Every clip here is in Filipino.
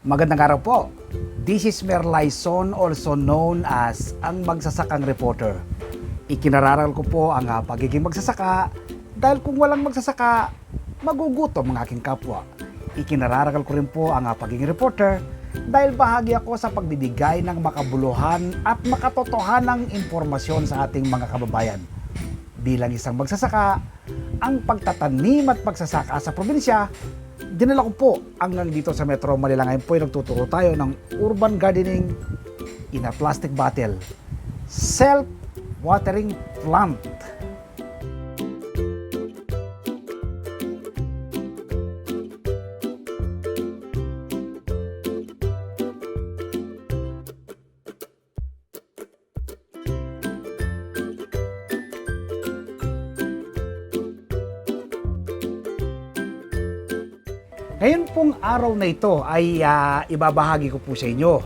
Magandang araw po. This is Merlison, also known as ang magsasakang reporter. Ikinararal ko po ang ah, pagiging magsasaka dahil kung walang magsasaka, magugutom ang aking kapwa. Ikinararal ko rin po ang ah, pagiging reporter dahil bahagi ako sa pagbibigay ng makabuluhan at makatotohanang impormasyon sa ating mga kababayan. Bilang isang magsasaka, ang pagtatanim at pagsasaka sa probinsya dinala ko po hanggang dito sa Metro Manila. Ngayon po ay nagtuturo tayo ng urban gardening in a plastic bottle. Self-watering plant. Ngayon pong araw na ito ay ah, ibabahagi ko po sa inyo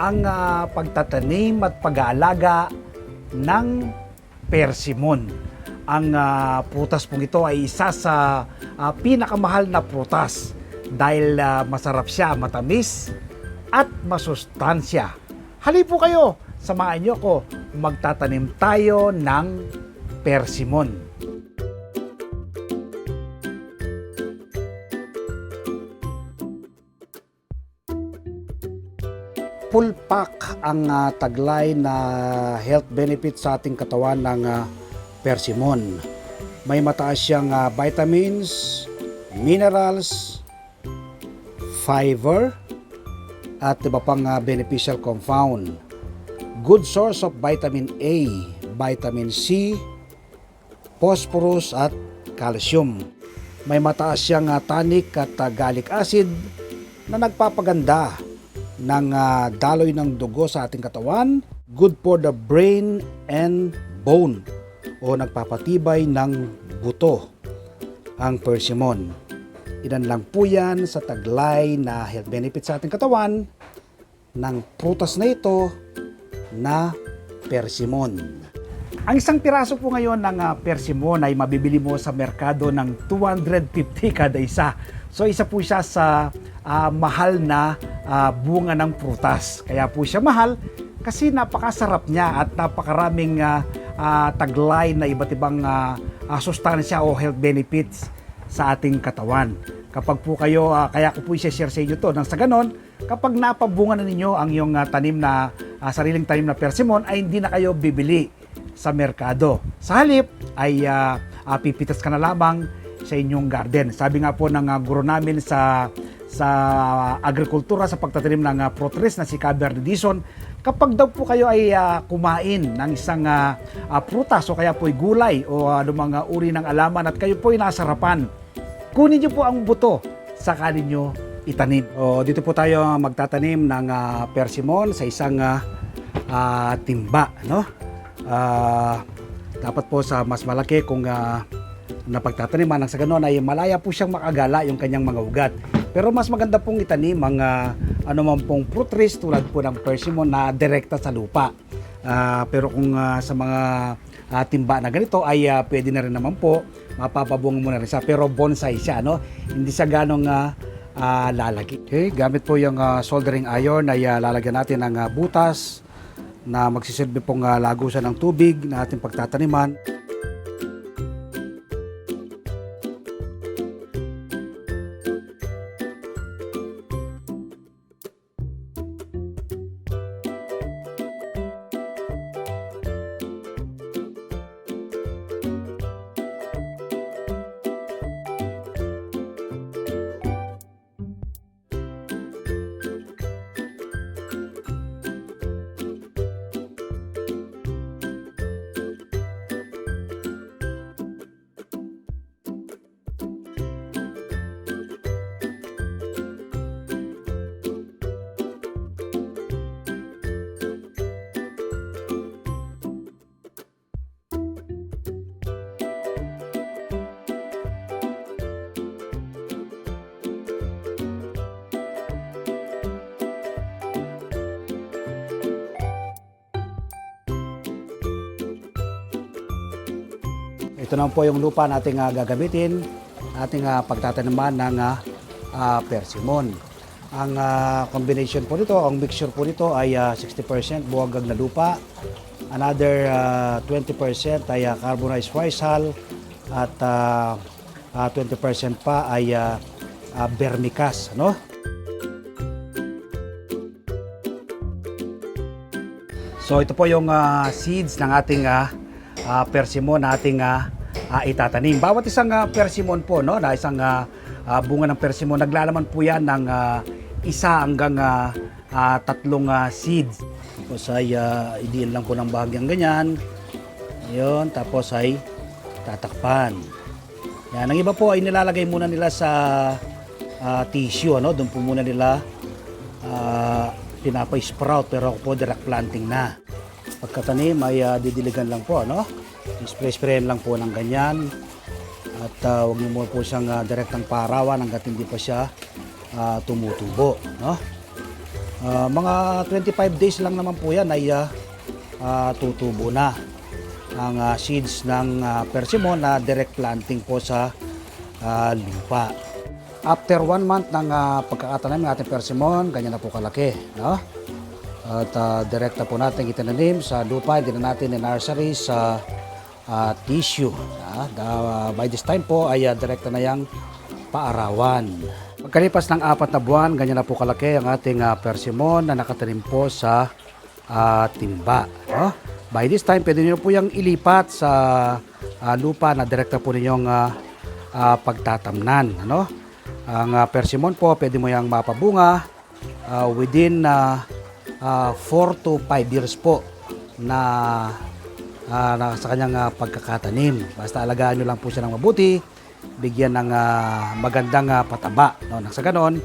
ang ah, pagtatanim at pag-aalaga ng persimon. Ang ah, prutas pong ito ay isa sa ah, pinakamahal na prutas dahil ah, masarap siya, matamis at masustansya. Hali po kayo, samahan niyo ko magtatanim tayo ng persimon. Full pack ang ah, taglay na health benefit sa ating katawan ng ah, persimmon. May mataas siyang ah, vitamins, minerals, fiber, at iba pang ah, beneficial compound. Good source of vitamin A, vitamin C, phosphorus at calcium. May mataas siyang ah, tannic at ah, gallic acid na nagpapaganda ng ah, daloy ng dugo sa ating katawan, good for the brain and bone o nagpapatibay ng buto ang persimmon. Ilan lang po yan sa taglay na health benefit sa ating katawan ng prutas na ito na persimmon. Ang isang piraso po ngayon ng ah, persimmon ay mabibili mo sa merkado ng 250 kada isa. So isa po siya sa ah, mahal na ah, bunga ng prutas. Kaya po siya mahal kasi napakasarap niya at napakaraming ah, ah, taglay na iba't ibang ah, ah, sustansya o health benefits sa ating katawan. Kapag po kayo, ah, kaya ko po i-share sa inyo to, nang sa ganon, kapag napabunga na ninyo ang iyong ah, tanim na, ah, sariling tanim na persimmon, ay hindi na kayo bibili sa merkado. Sa halip, ay ah, ah, pipitas ka na lamang sa inyong garden. Sabi nga po ng ah, guro namin sa sa agrikultura sa pagtatanim ng uh, protres na si Cabernet Dison, kapag daw po kayo ay ah, kumain ng isang ah, ah, prutas o kaya po ay gulay o ano mga uri ng alaman at kayo po ay nasarapan, kunin niyo po ang buto saka ninyo itanim. O, dito po tayo magtatanim ng ah, persimmon sa isang ah, ah, timba, no? Ah, dapat po sa mas malaki kung ah, na pagtataniman ng sa ganon ay malaya po siyang makagala yung kanyang mga ugat. Pero mas maganda pong itanim ang ah, anuman pong fruit trees tulad po ng persimmon na direkta sa lupa. Ah, pero kung ah, sa mga ah, timba na ganito ay ah, pwede na rin naman po mapapabunga mo na rin siya pero bonsai siya no hindi siya ganong ah, ah, lalaki okay gamit po yung ah, soldering iron ay ah, lalagyan natin ng ah, butas na magsisilbi pong ah, lagusan ng tubig na ating pagtataniman Ito naman po yung lupa nating ah, gagamitin, ating ah, pagtataniman ng ah, ah, persimmon. Ang ah, combination po nito, ang mixture po nito ay ah, 60% buwagag na lupa. Another ah, 20% ay ah, carbonized rice hull at ah, ah, 20% pa ay ah, ah, vermicast, no? So ito po yung ah, seeds ng ating ah, ah, persimmon na ating ah, ah, itatanim. Bawat isang ah, persimmon po, no, na isang ah, ah, bunga ng persimmon, naglalaman po yan ng ah, isa hanggang ah, ah, tatlong ah, seeds. Tapos ay uh, idiin lang po ng bahagyang ganyan. Yun, tapos ay tatakpan. Yan, ang iba po ay nilalagay muna nila sa ah, tissue, ano? Doon po muna nila ah, pinapa-sprout pero ako po direct planting na. Pagkatanim ay ah, didiligan lang po, ano? Spray-sprayan lang po ng ganyan. At ah, huwag niyo po siyang uh, direktang parawan hanggat hindi pa siya ah, tumutubo, no? Ah, mga 25 days lang naman po yan ay ah, ah, tutubo na ang ah, seeds ng ah, persimmon na direct planting po sa ah, lupa. After one month ng ah, pagkakatanim ng ating persimmon, ganyan na po kalaki. No? At uh, direkta po natin itinanim sa lupa, hindi na natin in-nursery sa ah, tissue. Da- by this time po ay uh, direkta na yung paarawan. Pagkalipas ng apat na buwan, ganyan na po kalaki ang ating ah, persimmon na nakatanim po sa ah, timba. No? By this time, pwede niyo po yung ilipat sa ah, lupa na direkta po ninyong ah, ah, pagtatamnan. Ano? Ang ah, persimmon po, pwede mo yung mapabunga ah, within 4 to 5 years po na na sa kanyang ah, pagkakatanim. Basta alagaan nyo lang po siya ng mabuti, bigyan ng ah, magandang ah, pataba. No? Nang sa ganon,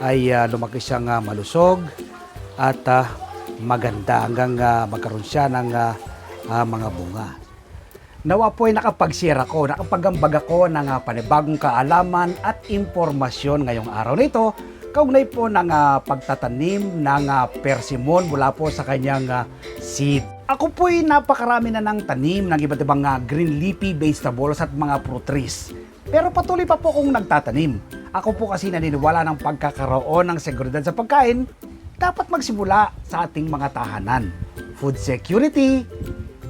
ay ah, lumaki siyang ah, malusog at ah, maganda hanggang ah, magkaroon siya ng ah, ah, mga bunga. Nawa po ay nakapag-share ako, nakapagambag ako ng ah, panibagong kaalaman at impormasyon ngayong araw na ito kaugnay po ng ah, pagtatanim ng ah, persimmon mula po sa kanyang ah, seed. Ako po ay napakarami na ng tanim ng iba't ibang ah, green leafy vegetables at mga fruit trees. Pero patuloy pa po akong nagtatanim. Ako po kasi naniniwala ng pagkakaroon ng seguridad sa pagkain, dapat magsimula sa ating mga tahanan. Food security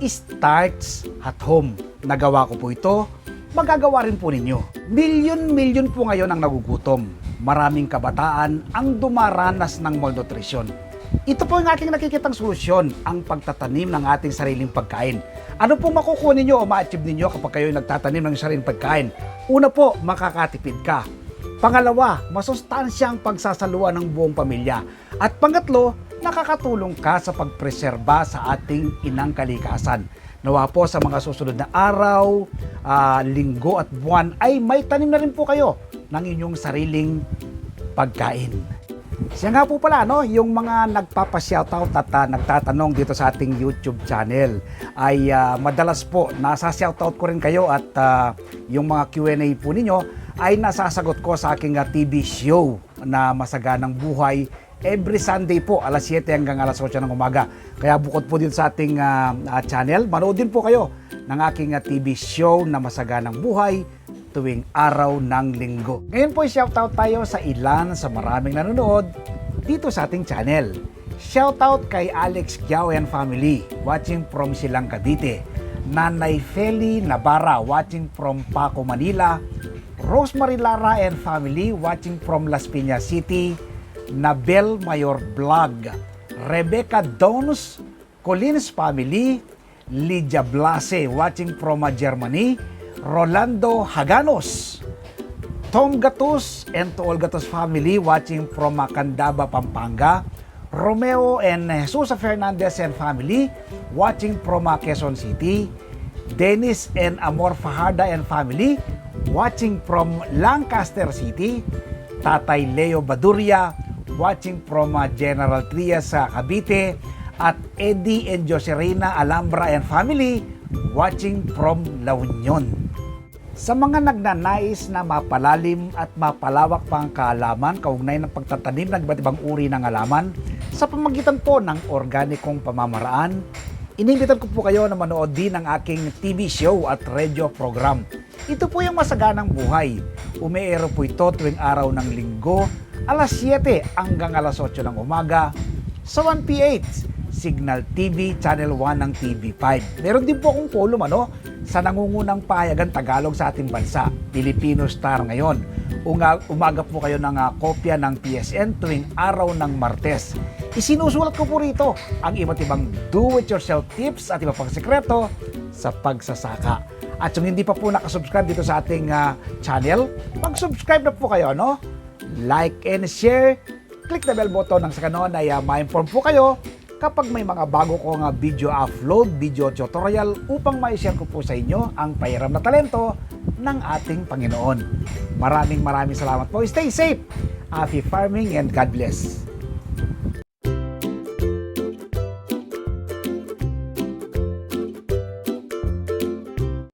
starts at home. Nagawa ko po ito, magagawa rin po ninyo. Milyon-milyon po ngayon ang nagugutom. Maraming kabataan ang dumaranas ng malnutrition. Ito po ang aking nakikitang solusyon, ang pagtatanim ng ating sariling pagkain. Ano po makukuha ninyo o ma-achieve ninyo kapag kayo nagtatanim ng sariling pagkain? Una po, makakatipid ka. Pangalawa, masustansya ang pagsasaluwa ng buong pamilya. At pangatlo, nakakatulong ka sa pagpreserba sa ating inang kalikasan. Nawa po sa mga susunod na araw, ah, linggo at buwan ay may tanim na rin po kayo ng inyong sariling pagkain. Siya nga po pala, no, yung mga nagpapa-shoutout at ah, nagtatanong dito sa ating YouTube channel ay ah, madalas po nasa shoutout ko rin kayo at ah, yung mga Q&A po ninyo ay nasasagot ko sa aking ah, TV show na Masaganang Buhay every Sunday po alas 7 hanggang alas 8 ng umaga. Kaya bukod po dito sa ating ah, ah, channel, manood din po kayo ng aking ah, TV show na Masaganang Buhay tuwing araw ng linggo. Ngayon po shoutout tayo sa ilan sa maraming nanonood dito sa ating channel. Shoutout kay Alex Kiao and family watching from Silang Cavite. Nanay Feli Navarra watching from Paco, Manila. Rosemary Lara and family watching from Las Piñas City. Nabel Mayor Vlog. Rebecca Donos, Collins family. Lydia Blase watching from Germany. Rolando Haganos. Tom Gatus and to all Gatus family watching from Candaba, Pampanga. Romeo and Jesus Fernandez and family watching from Quezon City. Dennis and Amor Fajarda and family watching from Lancaster City. Tatay Leo Baduria watching from uh, General Trias sa Cavite. At Eddie and Joserina Alhambra and family watching from La Union. Sa mga nagnanais na mapalalim at mapalawak pa ang kaalaman kaugnay ng pagtatanim ng iba't ibang uri ng halaman sa pamagitan po ng organikong pamamaraan, inimbitan ko po kayo na manood din ng aking TV show at radio program. Ito po yung Masaganang Buhay. Umeero po ito tuwing araw ng linggo alas 7 hanggang alas 8 ng umaga sa 1PH, Signal TV, Channel 1 ng TV5. Meron din po akong column ano, sa nangungunang pahayagan Tagalog sa ating bansa, Filipino Star ngayon. Unga, umaga po kayo ng ah, kopya ng PSN tuwing araw ng Martes. Isinusulat ko po rito ang iba't ibang do-it-yourself tips at iba pang sekreto sa pagsasaka. At kung hindi pa po nakasubscribe dito sa ating ah, channel, mag-subscribe na po kayo, no? Like and share. Click the bell button nang sa ganon ay ah, ma-inform po kayo kapag may mga bago kong ah, video upload, video tutorial upang ma-share ko po sa inyo ang pahiram na talento ng ating Panginoon. Maraming maraming salamat po. Stay safe. Happy farming and God bless.